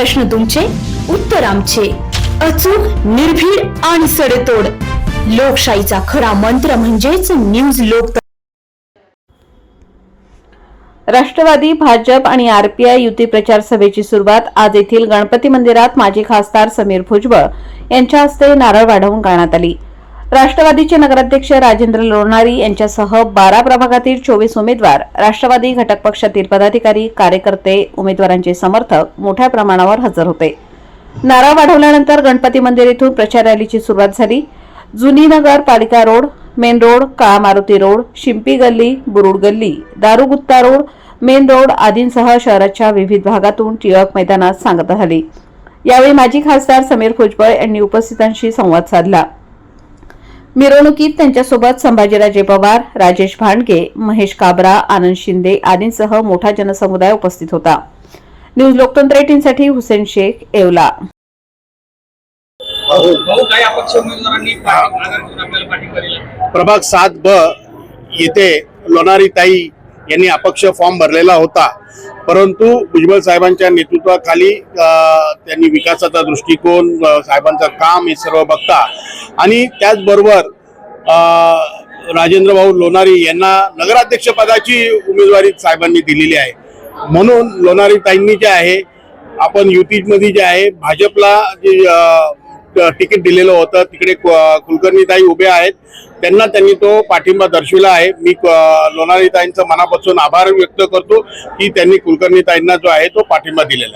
प्रश्न तुमचे उत्तर आमचे. अचूक निर्भीड आणि सडेतोड. लोकशाहीचा खरा मंत्र म्हणजेच न्यूज लोक राष्ट्रवादी भाजप आणि आरपीआय युती प्रचार सभेची सुरुवात आज येथील गणपती मंदिरात माजी खासदार समीर भुजबळ यांच्या हस्ते नारळ वाढवून करण्यात आली. राष्ट्रवादीचे नगराध्यक्ष राजेंद्र लोणारी यांच्यासह बारा प्रभागातील चोवीस उमेदवार राष्ट्रवादी घटक पक्षातील पदाधिकारी कार्यकर्ते उमेदवारांचे समर्थक मोठ्या प्रमाणावर हजर होते. नारा वाढवल्यानंतर गणपती मंदिर येथून प्रचार रॅलीची सुरुवात झाली. जुनी नगर पालिका रोड मेन रोड काळा मारुती रोड शिंपी गल्ली बुरुड गल्ली दारुगुत्ता रोड मेन रोड आदींसह शहराच्या विविध भागातून टिळक मैदानात सांगता झाली. यावेळी माजी खासदार समीर भुजबळ यांनी उपस्थितांशी संवाद साधला. मिरवणुकीत त्यांच्यासोबत संभाजीराजे पवार राजेश भांडगे महेश काबरा आनंद शिंदे आदींसह मोठा जनसमुदाय उपस्थित होता. न्यूज लोकतंत्र एटीनसाठी हुसेन शेख येवला. प्रभाग सात ब येथे लोणारी ताई यांनी अपक्ष फॉर्म भरलेला होता. परंतु भुजबळ साहेबांच्या नेतृत्वाखाली त्यांनी विकासाचा दृष्टिकोन साहेबांचं काम हे सर्व बघता आणि त्याचबरोबर राजेंद्रभाऊ राजेंद्र भाऊ लोणारी यांना नगराध्यक्ष पदाची उमेदवारी साहेबांनी दिलेली आहे. म्हणून लोणारी ताईंनी जे आहे आपण युतीमध्ये जे आहे भाजपला जे तिकीट दिलेलं होतं. तिकडे कुलकर्णी कुलकर्णीताई उभे आहेत. त्यांना त्यांनी तो पाठिंबा दर्शविला आहे. मी लोणारी ताईंचा मनापासून आभार व्यक्त करतो की त्यांनी कुलकर्णीताईंना जो आहे तो पाठिंबा दिलेला आहे.